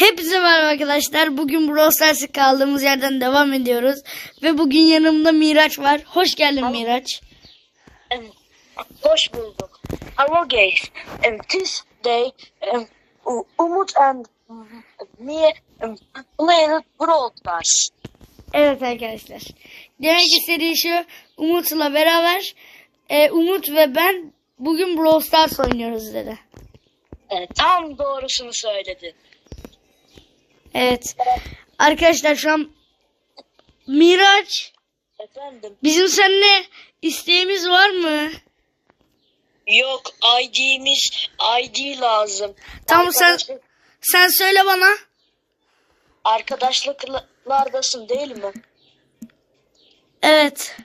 Hepinize merhaba arkadaşlar. Bugün Brawl Stars'ı kaldığımız yerden devam ediyoruz. Ve bugün yanımda Miraç var. Hoş geldin Miraç. Um, hoş bulduk. Hello guys. Um, this day um, Umut and me um, played Brawl Stars. Evet arkadaşlar. Demek istediği şu Umut'la beraber e, Umut ve ben bugün Brawl Stars oynuyoruz dedi. Evet, tam doğrusunu söyledi. Evet. Arkadaşlar şu an Miraç Efendim? bizim seninle isteğimiz var mı? Yok ID'miz ID lazım. Tamam sen Arkadaşlık- sen söyle bana. Arkadaşlıklardasın değil mi? Evet.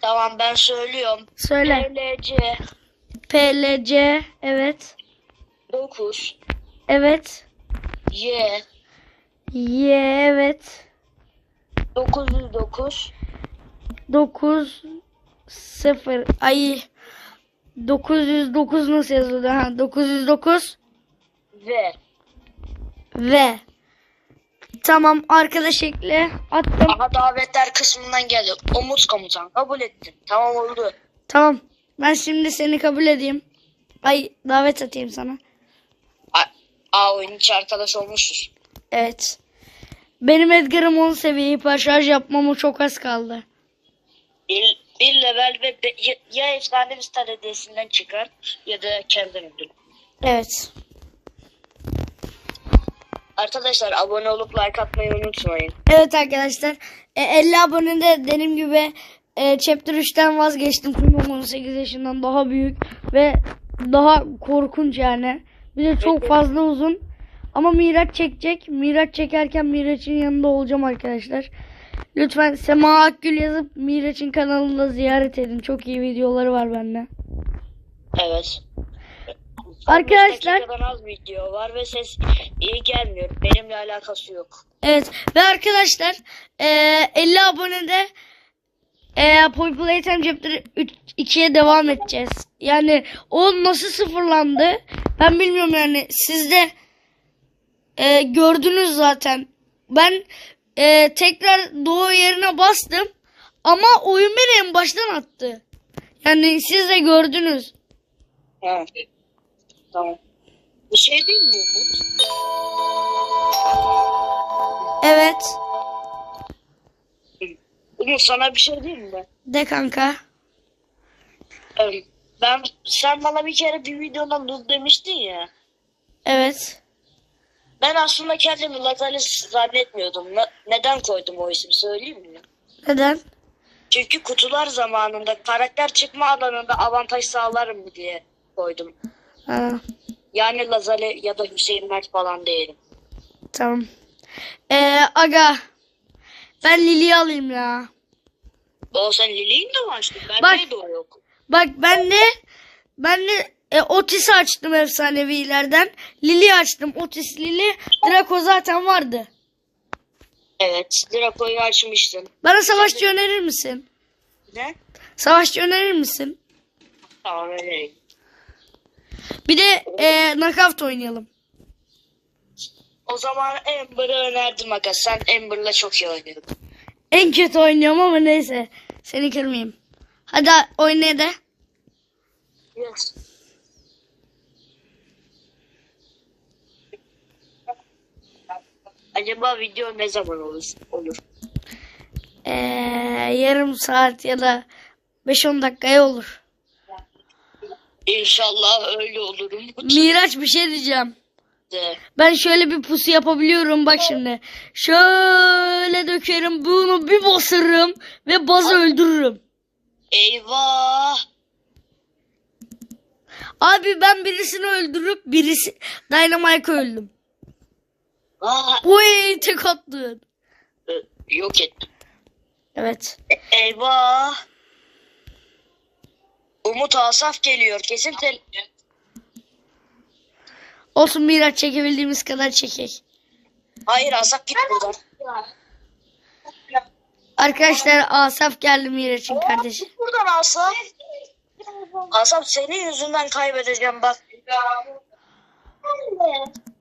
Tamam ben söylüyorum. Söyle. PLC PLC evet. 9 Evet. Y Y evet. 909 9 0 ay 909 nasıl yazıldı ha 909 ve ve tamam arkadaş ekle attım Aha davetler kısmından geldi. Umut komutan kabul ettim. Tamam oldu. tamam ben şimdi seni kabul edeyim ay davet atayım sana A, A oyun arkadaş olmuşuz. evet benim Edgar'ım 10 seviye hiper şarj yapmama çok az kaldı Bir, bir level ve be- ya, ya efsane bir star hediyesinden çıkar ya da kendin ödül. evet Arkadaşlar abone olup like atmayı unutmayın. Evet arkadaşlar e, 50 abonede dediğim gibi e, Chapter 3'ten vazgeçtim. Çünkü 18 yaşından daha büyük ve daha korkunç yani. Bir de çok fazla uzun. Ama Miraç çekecek. Miraç çekerken Miraç'ın yanında olacağım arkadaşlar. Lütfen Sema Akgül yazıp Miraç'ın kanalında ziyaret edin. Çok iyi videoları var bende. Evet. Arkadaşlar- 15 dakikadan az video var ve ses iyi gelmiyor. Benimle alakası yok. Evet ve arkadaşlar eee 50 abonede eee Poppy Playtime Chapter 3 2'ye devam edeceğiz. Yani o nasıl sıfırlandı ben bilmiyorum yani siz eee, gördünüz zaten. Ben eee, tekrar doğu yerine bastım ama oyun beni en baştan attı. Yani siz de gördünüz. Ha. Tamam. Bir şey değil mi Umut? Evet Umut sana bir şey diyeyim mi? de kanka. Evet. Ben sen bana bir kere bir videodan dur demiştin ya. Evet. Ben aslında kendimi Lazarus zannetmiyordum. Ne- neden koydum o ismi söyleyeyim mi? Neden? Çünkü kutular zamanında karakter çıkma alanında avantaj sağlarım mı diye koydum. Ha. Yani Lazale ya da Hüseyin Mert falan değilim. Tamam. Ee, aga. Ben Lili'yi alayım ya. O sen Lili'nin de mi açtın? Ben Bak. o yok? Bak ben de ben de e, Otis'i açtım efsanevilerden. Lili açtım. Otis, Lili, Draco zaten vardı. Evet. Draco'yu açmıştın. Bana savaşçı önerir misin? Ne? Savaşçı önerir misin? Tamam öyle. Bir de e, knockout oynayalım. O zaman Amber'ı önerdim aga. Sen Amber'la çok iyi oynuyordun. En kötü oynuyorum ama neyse. Seni kırmayayım. Hadi oyna de. Yes. Acaba video ne zaman olur? olur? Ee, yarım saat ya da 5-10 dakikaya olur. İnşallah öyle olurum. Miraç bir şey diyeceğim. De. Ben şöyle bir pusu yapabiliyorum bak şimdi. Şöyle dökerim bunu bir basarım ve bazı öldürürüm. Eyvah. Abi ben birisini öldürüp birisi Dynamite öldüm. Aa, Oy tek attın. e, yok ettim. Evet. Eyvah. Umut Asaf geliyor. Kesin tel... Olsun Miraç çekebildiğimiz kadar çekek. Hayır Asaf git buradan. Arkadaşlar Asaf geldi Miraç'ın kardeşi. Git buradan Asaf. Asaf senin yüzünden kaybedeceğim bak.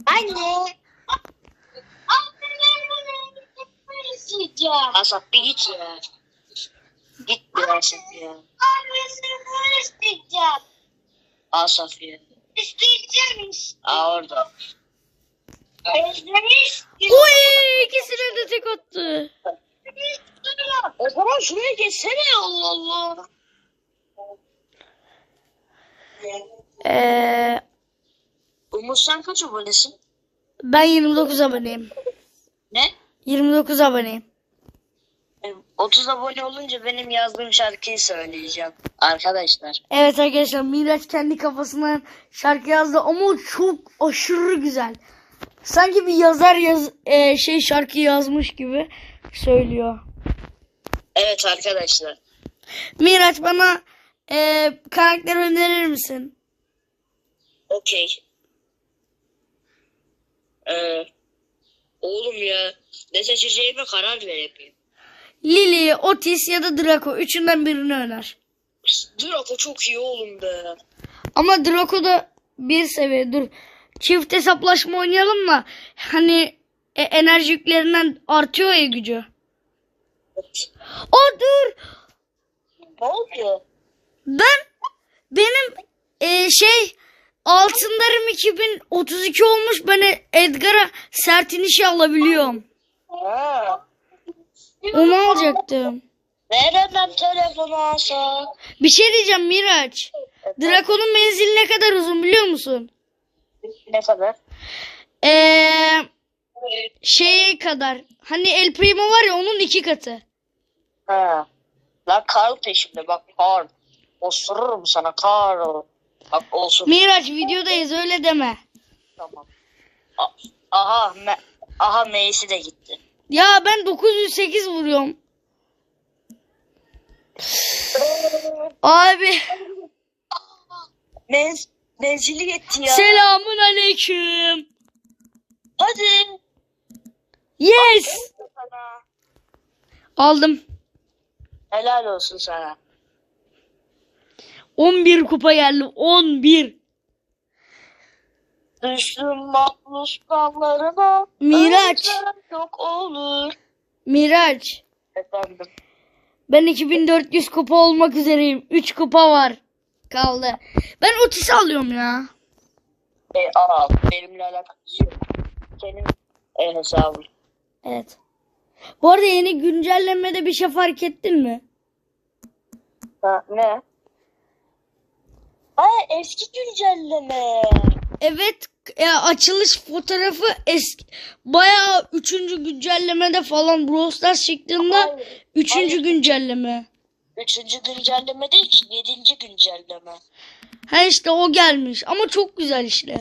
Anne. İsteyeceğim. Asaf bir git ya. Git bir Asaf ya. Annesini isteyeceğim. Asaf ya. İsteyeceğim işte. Aa orada. Özlemi istiyorum. Uy ikisine de tek attı. O zaman şuraya geçsene Allah Allah. Ee, Umut sen kaç abonesin? ben 29 aboneyim. Ne? 29 aboneyim. E, 30 abone olunca benim yazdığım şarkıyı söyleyeceğim. Arkadaşlar. Evet arkadaşlar Miraç kendi kafasından şarkı yazdı ama çok aşırı güzel. Sanki bir yazar yaz e, şey şarkı yazmış gibi söylüyor. Evet arkadaşlar. Miraç bana e, karakter önerir misin? Okey. Ee, oğlum ya ne seçeceğime karar ver yapayım. Lily, Otis ya da Draco. Üçünden birini öner. Draco çok iyi oğlum be. Ama Draco da bir seviye. Dur. Çift hesaplaşma oynayalım mı? Hani e, enerji yüklerinden artıyor ya gücü. O dur. Ne oldu? Ben benim e, şey altınlarım 2032 olmuş. Ben Edgar'a sert inişi alabiliyorum. Ha. Onu alacaktım. Nereden telefonu alsak? Bir şey diyeceğim Miraç. Draco'nun menzili ne kadar uzun biliyor musun? Ne kadar? Eee şeye kadar. Hani El Primo var ya onun iki katı. Ha. Lan Karl peşimde bak Karl. Osururum sana Karl. Bak olsun. Miraç videodayız öyle deme. Tamam. A- aha me aha Meysi de gitti. Ya ben 908 vuruyorum. Abi Menz menzili yetti ya. selamun aleyküm. Hadi. Yes. Aldım. Helal olsun sana. 11 kupa geldi. 11. Düştüm mahpus kanlarına. Miraç. Çok olur. Miraç. Efendim. Ben 2400 kupa olmak üzereyim. 3 kupa var. Kaldı. Ben Otis alıyorum ya. E, aa, benimle alakası yok. Senin e, hesabın. Evet. Bu arada yeni güncellemede bir şey fark ettin mi? Ha, ne? Eski güncelleme. Evet e, açılış fotoğrafı eski bayağı 3. güncellemede falan Brawl Stars Hayır, 3. hayır. güncelleme. Üçüncü güncelleme değil ki. Yedinci güncelleme. Ha işte o gelmiş ama çok güzel işte.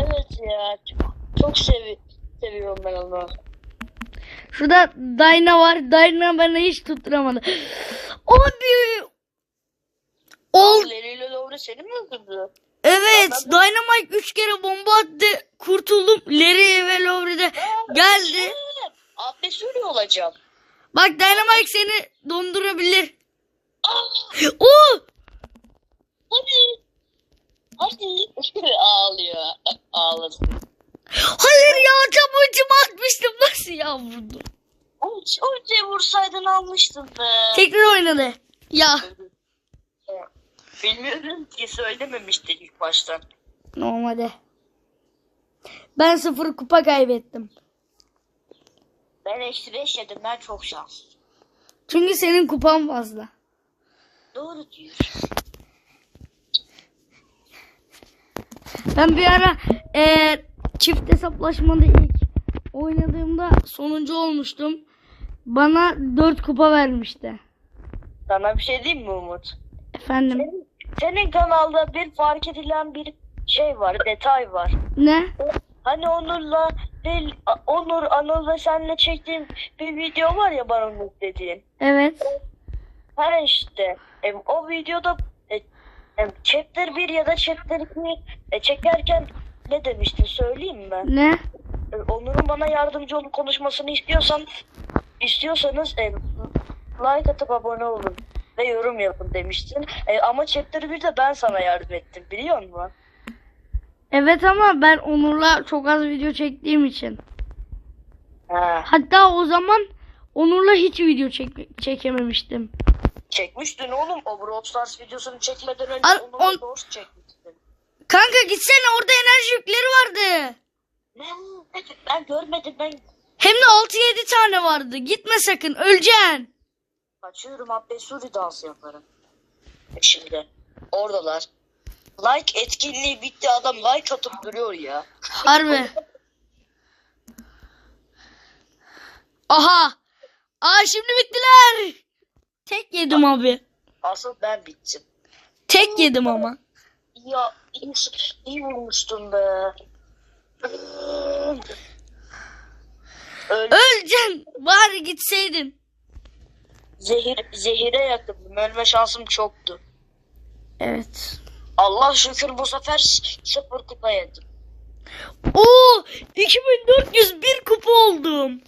Evet ya. Çok, çok sevi seviyorum ben onu. Şurada Dyna var. Dyna bana hiç tutturamadı. Abi. Ol Larry ile Laura seni mi öldürdü? evet Dynamite 3 kere bomba attı. Kurtuldum. Larry ve Lowry'de geldi. Abdest öyle olacağım. Bak Dynamite seni dondurabilir. Ah, Oo! hadi. Hadi. Ağlıyor. Ağlasın. Hayır ya tam ultimi atmıştım. Nasıl ya vurdum? Uç vursaydın almıştın be. Tekrar oynadı. Ya. Bilmiyorum ki söylememiştin ilk baştan. Normalde. Ben sıfır kupa kaybettim. Ben eksi beş yedim. Ben çok şanslıyım. Çünkü senin kupan fazla. Doğru diyorsun. Ben bir ara eee, çift hesaplaşmada ilk oynadığımda sonuncu olmuştum. Bana 4 kupa vermişti. Sana bir şey diyeyim mi Umut? Efendim. Senin, senin kanalda bir fark edilen bir şey var, detay var. Ne? Hani Onur'la değil, Onur, Anıl ve senle çektiğim bir video var ya bana Umut dediğin. Evet. Ha işte. E, o videoda e, e, chapter 1 ya da chapter 2 e, çekerken ne demiştin söyleyeyim mi? Ne? E, Onur'un bana yardımcı olup konuşmasını istiyorsan istiyorsanız e, like atıp abone olun ve yorum yapın demiştin. E, ama chapter 1'de ben sana yardım ettim biliyor musun? Evet ama ben Onur'la çok az video çektiğim için. Ha. Hatta o zaman Onur'la hiç video çek- çekememiştim. Çekmiştin oğlum. O Brawl Stars videosunu çekmeden önce Al- onu on- Doors çekmiştin. Kanka gitsene orada enerji yükleri vardı. Ben, ben görmedim ben. Hem de 6-7 tane vardı. Gitme sakın öleceksin. Kaçıyorum abi Suri dansı yaparım. E Şimdi oradalar. Like etkinliği bitti adam like atıp duruyor ya. Harbi. Aha. Aa şimdi bittiler. Tek yedim abi. Asıl ben bittim. Tek yedim ama. Ya iyi, iyi vurmuştun be. Öl Öleceksin. Bari gitseydin. Zehir, zehire yakındım. Ölme şansım çoktu. Evet. Allah şükür bu sefer sıfır kupa yedim. Oo 2401 kupa oldum.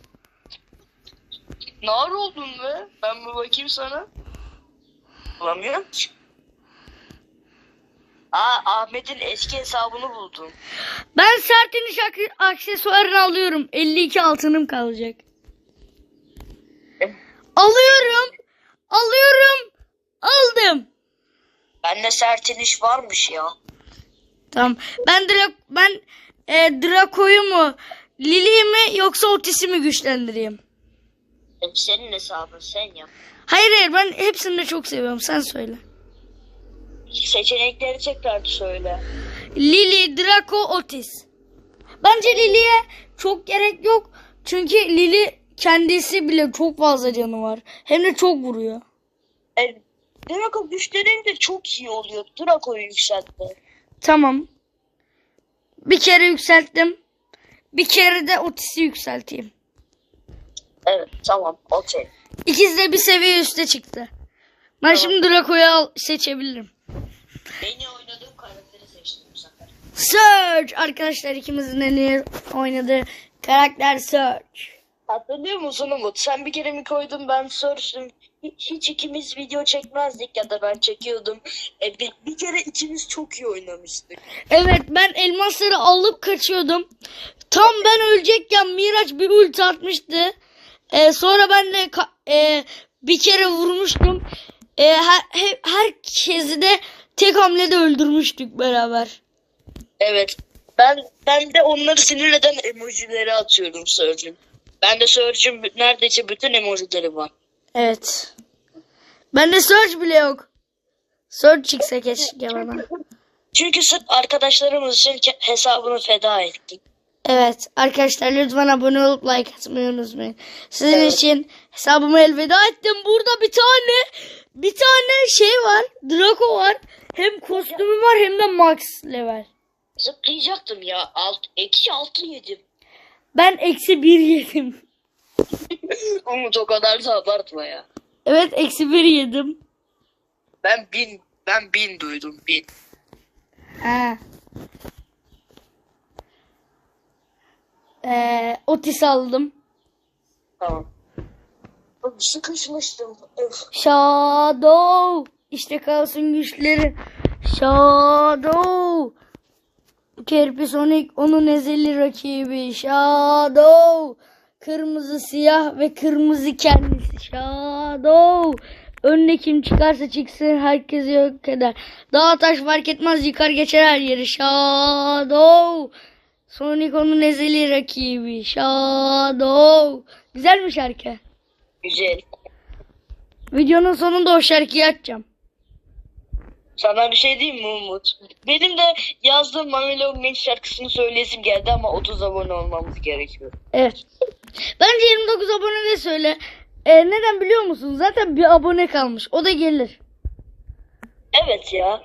Nar oldun be. Ben bir bakayım sana. Bulamıyorum ki. Aa Ahmet'in eski hesabını buldum. Ben sertiniş ak- aksesuarını alıyorum. 52 altınım kalacak. Alıyorum. Alıyorum. Aldım. Bende sertiniş varmış ya. Tamam. Ben Dra ben e, Draco'yu mu Lili'yi mi yoksa Otis'i mi güçlendireyim? Senin hesabın sen yap. Hayır hayır ben hepsini de çok seviyorum. Sen söyle. Seçenekleri tekrar söyle. Lili, Draco, Otis. Bence Lili'ye çok gerek yok. Çünkü Lili kendisi bile çok fazla canı var. Hem de çok vuruyor. E, Draco güçlenince çok iyi oluyor. Draco'yu yükseltti. Tamam. Bir kere yükselttim. Bir kere de Otis'i yükselteyim. Evet tamam okey. İkisi de bir seviye üste çıktı. Ben şimdi Draco'yu al seçebilirim. Beni oynadığım karakteri seçtim bu sefer. Search arkadaşlar ikimizin en iyi oynadığı karakter Search. Hatırlıyor musun Umut? Sen bir kere mi koydun ben soruştum. Hiç, hiç ikimiz video çekmezdik ya da ben çekiyordum. E, bir, bir kere ikimiz çok iyi oynamıştık. Evet ben elmasları alıp kaçıyordum. Tam ben ölecekken Miraç bir ulti atmıştı. Ee, sonra ben de e, bir kere vurmuştum. E, her, he- herkesi de tek hamlede öldürmüştük beraber. Evet. Ben ben de onları sinir eden emojileri atıyorum Surge'ün. Ben de Surge'ün bü- neredeyse bütün emojileri var. Evet. Bende search bile yok. Search çıksa keşke bana. Çünkü sırf arkadaşlarımız için hesabını feda ettik. Evet arkadaşlar lütfen abone olup like atmayı unutmayın. Sizin Evet. için hesabımı elveda ettim. Burada bir tane bir tane şey var. Draco var. Hem kostümü var hem de max level. Zıplayacaktım ya. Alt, eksi altı yedim. Ben eksi bir yedim. Umut o kadar da abartma ya. Evet eksi bir yedim. Ben bin, ben bin duydum bin. Ha. Ee, Otis aldım. Tamam. Sıkışmıştım. Öf. Shadow. İşte kalsın güçleri. Shadow. Kirpi Sonic onun ezeli rakibi. Shadow. Kırmızı siyah ve kırmızı kendisi. Shadow. Önüne kim çıkarsa çıksın herkesi yok eder. Dağ taş fark etmez yıkar geçer her yeri. Shadow. Sonic onun ezeli rakibi. Shadow. Güzel mi şarkı? Güzel. Videonun sonunda o şarkıyı açacağım. Sana bir şey diyeyim mi Umut? Benim de yazdığım Mamelon Genç şarkısını söyleyesim geldi ama 30 abone olmamız gerekiyor. Evet. Bence 29 abone de söyle. Ee, neden biliyor musun? Zaten bir abone kalmış. O da gelir. Evet ya.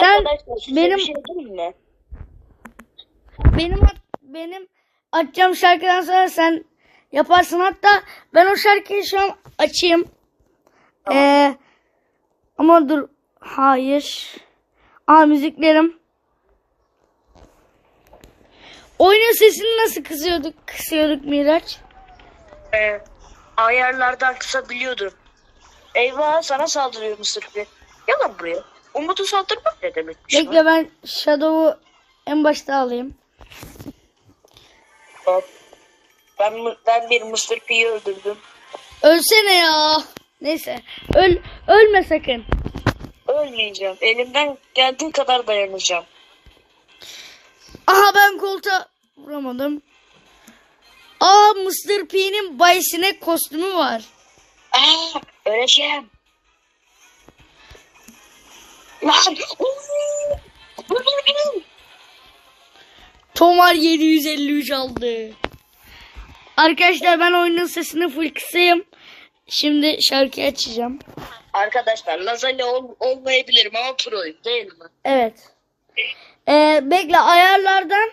Sen Arkadaşlar size benim- bir şey diyeyim mi? Benim benim açacağım şarkıdan sonra sen yaparsın. Hatta ben o şarkıyı şu an açayım. Ee, ama dur. Hayır. Aa müziklerim. Oyunun sesini nasıl kısıyorduk? Kısıyorduk Miraç. Ee, ayarlardan kısabiliyordum. Eyvah sana saldırıyor Mısır bir. Gel lan buraya. Umut'u saldırmak ne demekmiş? Bekle ben Shadow'u en başta alayım. Hop. Ben, ben bir Mr. P'yi öldürdüm. Ölsene ya. Neyse. Öl ölme sakın. Ölmeyeceğim. Elimden geldiği kadar dayanacağım. Aha ben koltuğa vuramadım. Aa Mr. P'nin Bay Sinek kostümü var. Aa, öleceğim. Lan! Tomar 753 aldı. Arkadaşlar ben oyunun sesini full kısayım. Şimdi şarkı açacağım. Arkadaşlar lazanya ol- olmayabilirim ama proyum değil mi? Evet. Ee, bekle ayarlardan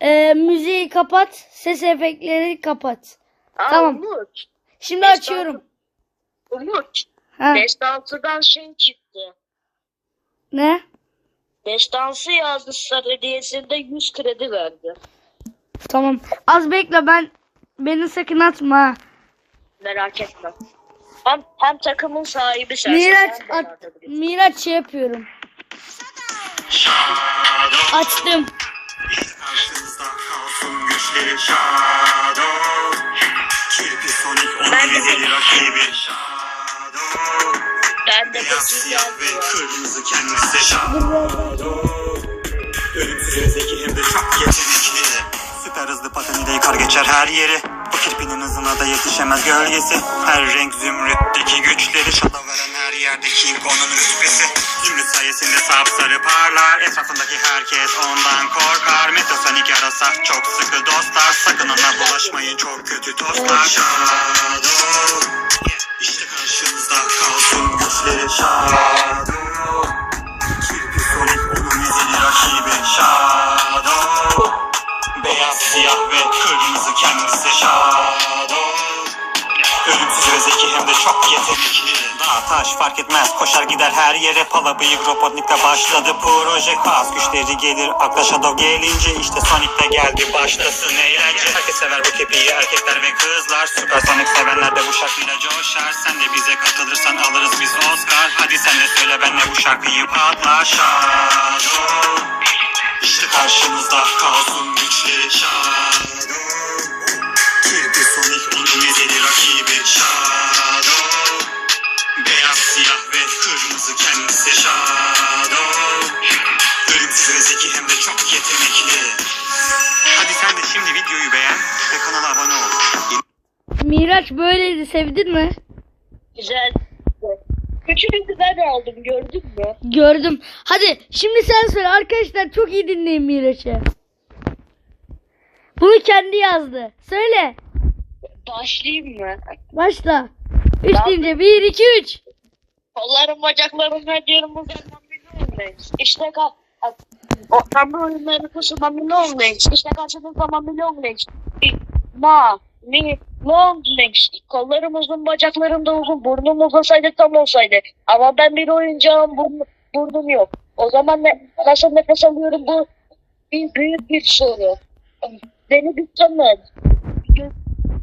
e, müziği kapat. Ses efektleri kapat. Aa, Tamam. Umut. Şimdi Beş açıyorum. Umut. Ha, Destansıdan şey çıktı. ne? Destansı yazdısı hediyesinde 100 kredi verdi. Tamam. Az bekle ben beni sakın atma. Merak etme. Hem, hem takımın sahibi sensin. Miraç at, Miraç şey yapıyorum. Açtım. Ben de- Ben de ve kırmızı kendisi Shadow Ölümsüz ve zeki hem de çok yetenekli Süper hızlı pateniyle yıkar geçer her yeri. Bu kirpinin hızına da yetişemez gölgesi. Her renk zümrütteki güçleri Şalaveren her yerde King Kong'un rütbesi Zümrüt sayesinde sapsarı parlar. Etrafındaki herkes ondan korkar. Metrosonik yarasa çok sıkı dostlar. Sakın ona bulaşmayın çok kötü tostlar. Shadow İşte karşınızda kalsın güçleri. Shadow Kirpi Sonic onun ezeli rakibi. Shadow siyah ve kırmızı kendisi Shadow Ölümsüz ve zeki hem de çok yetenekli. Dağ taş fark etmez koşar gider her yere. Pala bıyık Robotnik'te başladı. Proje Kas güçleri gelir. Akla Shadow gelince işte Sonic'te geldi. Başlasın eğlence. Herkes sever bu kepiği erkekler ve kızlar. Süper Sonic sevenler de bu şarkıyla coşar. Sen de bize katılırsan alırız biz Oscar. Hadi sen de söyle benle bu şarkıyı patla Shadow karşınızda kalsın güçleri Shadow Kirpi Sonic onun ezeli rakibi Shadow Beyaz, siyah ve kırmızı kendisi Shadow Ölümsüz ve zeki hem de çok yetenekli Hadi sen de şimdi videoyu beğen ve kanala abone ol. Miraç böyleydi sevdin mi? Güzel. Üçünü de ben aldım gördün mü? Gördüm. Hadi şimdi sen söyle arkadaşlar çok iyi dinleyin Miraç'ı. Bunu kendi yazdı. Söyle. Başlayayım mı? Başla. 3 Ben- deyince 1 2 3. Kollarım bacaklarım her yerim milyon İşte kal. O tam oyunları kusuma milyon legs. İşte karşınızda ama milyon legs. Ma, mi, long legs. Kollarım uzun, bacaklarım da uzun. Burnum uzasaydı tam olsaydı. Ama ben bir oyuncağım, burnu, burnum yok. O zaman ne, nasıl nefes alıyorum bu bir büyük bir soru. Beni tanı. Göz,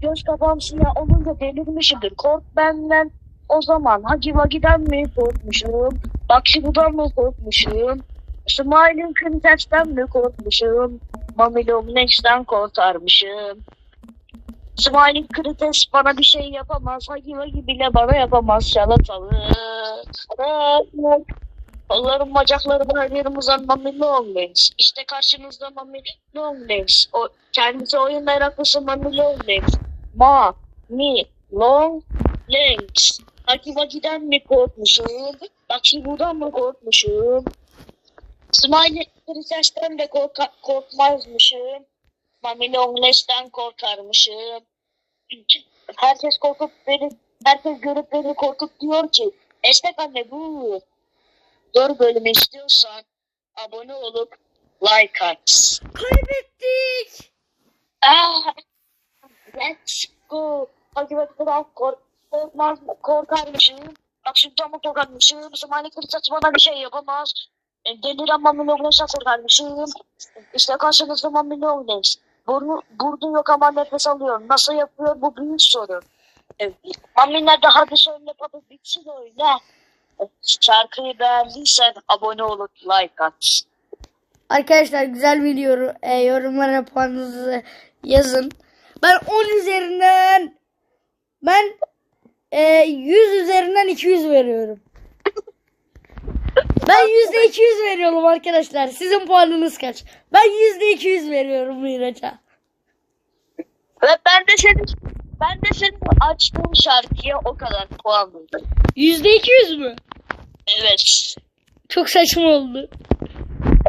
göz kapağım siyah olunca delirmişimdir. Kork benden o zaman Hagi Vagi'den mi korkmuşum? Bakshibu'dan mı korkmuşum? Smiling Princess'ten mi korkmuşum? Mamilom Next'ten kurtarmışım. Smiling Princess bana bir şey yapamaz. Hagi Vagi bile bana yapamaz. Şalatalı. Kollarım bacaklarım her yerim uzanma Mamilom Legs. İşte karşınızda Mamilom Legs. O, kendisi oyun meraklısı Mamilom Legs. Ma, mi, long, legs. Hagi Vagi'den mi korkmuşum? Bakshibu'dan mı korkmuşum? Smiley Princess'ten de korka- korkmazmışım. Mami Longless'ten korkarmışım. Herkes korkup beni, herkes görüp beni korkup diyor ki Estek anne bu. Doğru bölümü istiyorsan abone olup like at. Kaybettik. Ah, let's go. Hadi bakalım kork korkmaz korkarmışım. Bak şimdi ama korkarmışım. Smiley Princess bana bir şey yapamaz. E, Delir ama Milognes'e korkarmışım. İşte karşınızda Mami Milognes. Burnu, burnu yok ama nefes alıyor. Nasıl yapıyor bu büyük soru. Evet. Mami nerede hadi söyle baba bitsin öyle. Şarkıyı beğendiysen abone olup like at. Arkadaşlar güzel video e, yorumlara puanınızı yazın. Ben 10 üzerinden Ben e, 100 üzerinden 200 veriyorum. Ben yüzde 200 veriyorum arkadaşlar. Sizin puanınız kaç? Ben yüzde 200 veriyorum Miraç'a. Ve ben de senin ben de senin açtığın şarkıya o kadar puan verdim. Yüzde 200 mü? Evet. Çok saçma oldu.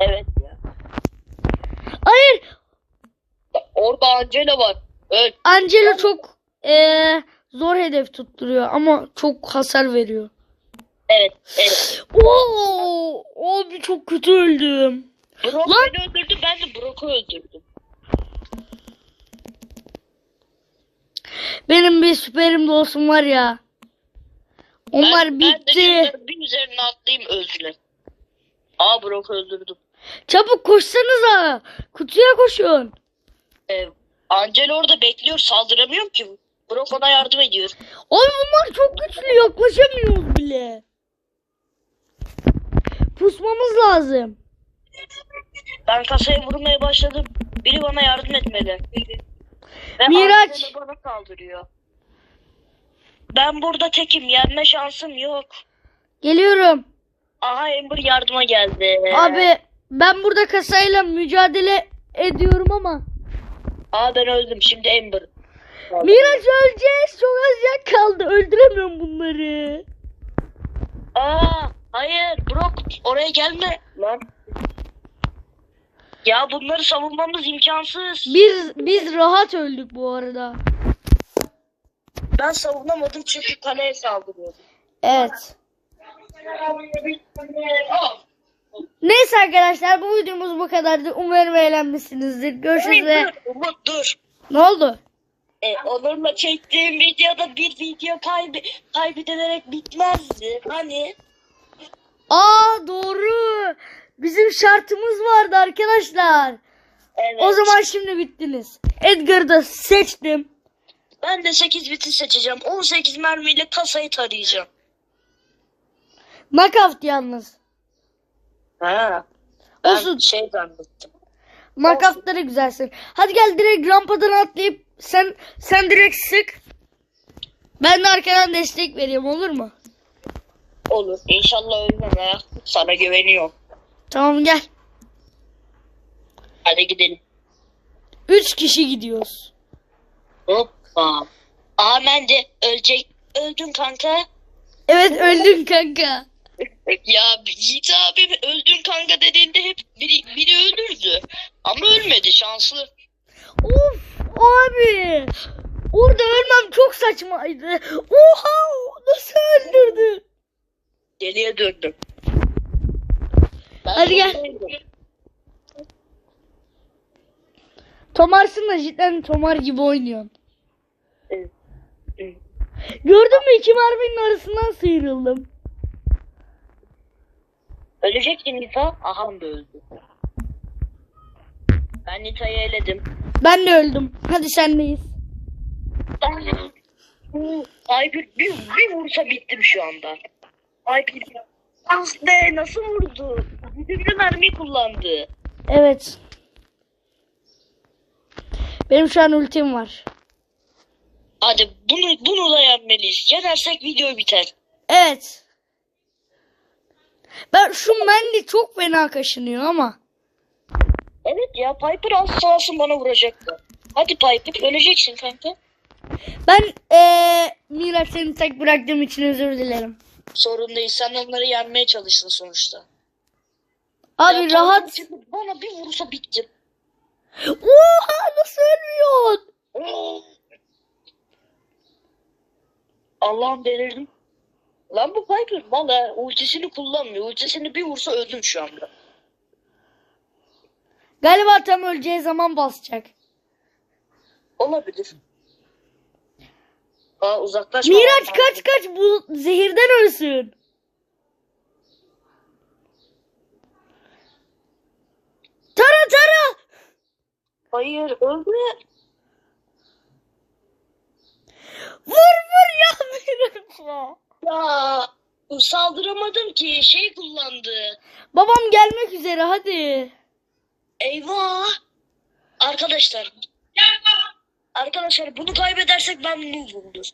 Evet ya. Hayır. Orada Angela var. Evet. Angelo çok e, zor hedef tutturuyor ama çok hasar veriyor. Evet. evet. Oo, abi çok kötü öldüm. Brock Lan! beni öldürdü ben de Brock'u öldürdüm. Benim bir süperim dostum var ya. Onlar ben, Ben de bitti. bir üzerine atlayayım öldüler. Aa Brock'u öldürdüm. Çabuk koşsanıza. Kutuya koşun. Ee, Angela orada bekliyor saldıramıyorum ki. Brock ona yardım ediyor. Abi bunlar çok güçlü yaklaşamıyoruz bile. Pusmamız lazım. Ben kasaya vurmaya başladım. Biri bana yardım etmeli. Ve Miraç! Bana saldırıyor. Ben burada tekim. Yenme şansım yok. Geliyorum. Aha Ember yardıma geldi. Abi ben burada kasayla mücadele ediyorum ama. Aa ben öldüm. Şimdi Ember. Miraç öleceğiz. Çok az yak kaldı. Öldüremiyorum bunları. Aa hayır Brock oraya gelme. Lan. Ya bunları savunmamız imkansız. Biz biz rahat öldük bu arada. Ben savunamadım çünkü kaleye saldırıyordum. Evet. Neyse arkadaşlar bu videomuz bu kadardı. Umarım eğlenmişsinizdir. Görüşürüz ve Dur, Umut dur. ne oldu? E, Onur'la çektiğim videoda bir video kaybı kaybedilerek bitmezdi. Hani? Aa doğru. Bizim şartımız vardı arkadaşlar. Evet. O zaman şimdi bittiniz. Edgar'ı da seçtim. Ben de 8 biti seçeceğim. 18 mermiyle kasayı tarayacağım. Knockout yalnız. Ha. Ben Olsun. şey zannettim. Knockout'ları güzelsin. Hadi gel direkt rampadan atlayıp sen sen direkt sık. Ben de arkadan destek vereyim olur mu? Olur. İnşallah ölmem ha. Sana güveniyorum. Tamam gel. Hadi gidelim. Üç kişi gidiyoruz. Hoppa. Aa ben de ölecek. Öldün kanka. Evet öldün kanka. Ya Yiğit abi öldün kanka dediğinde hep biri, biri öldürdü. Ama ölmedi şanslı. Of abi. Orada ölmem çok saçmaydı. Oha nasıl öldürdü? Deliye döndüm. Hadi gel. Tomarsın da cidden Tomar gibi oynuyorsun. Evet. Evet. Gördün mü iki merminin arasından sıyrıldım. Ölecektin Nita. Aha da öldü. Ben Nita'yı eledim. Ben de öldüm. Hadi sendeyiz. Ay bir, bir, bir vursa bittim şu anda. Ay bir be nasıl vurdu? Bütün mermi kullandı. Evet. Benim şu an ultim var. Hadi bunu bunu da yenmeliyiz. Yenersek video biter. Evet. Ben şu Mandy çok fena kaşınıyor ama. Evet ya Piper az sağsın bana vuracaktı. Hadi Piper öleceksin kanka. Ben eee Miraç seni tek bıraktığım için özür dilerim. Sorun değil sen onları yenmeye çalıştın sonuçta. Abi Ya rahat. Bana bir vursa bittim. Oha nasıl ölmüyorsun? Allah'ım delirdim. Lan bu Piper valla ultisini kullanmıyor. Ultisini bir vursa öldüm şu anda. Galiba tam öleceği zaman basacak. Olabilir. Aa uzaklaşma. Miraç kaç kaç bu zehirden ölsün. Hayır ölme. Vur vur yanlışlıkla. Ya saldıramadım ki şey kullandı. Babam gelmek üzere hadi. Eyvah. Arkadaşlar. Arkadaşlar bunu kaybedersek ben noob olur.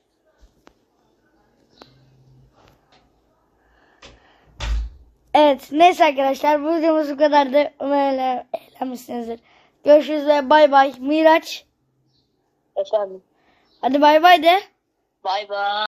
Evet neyse arkadaşlar bu videomuz bu kadar da umarım eğlenmişsinizdir. Görüşürüz ve bay bay. Miraç Efendim. hadi bay bay de. Bay bay.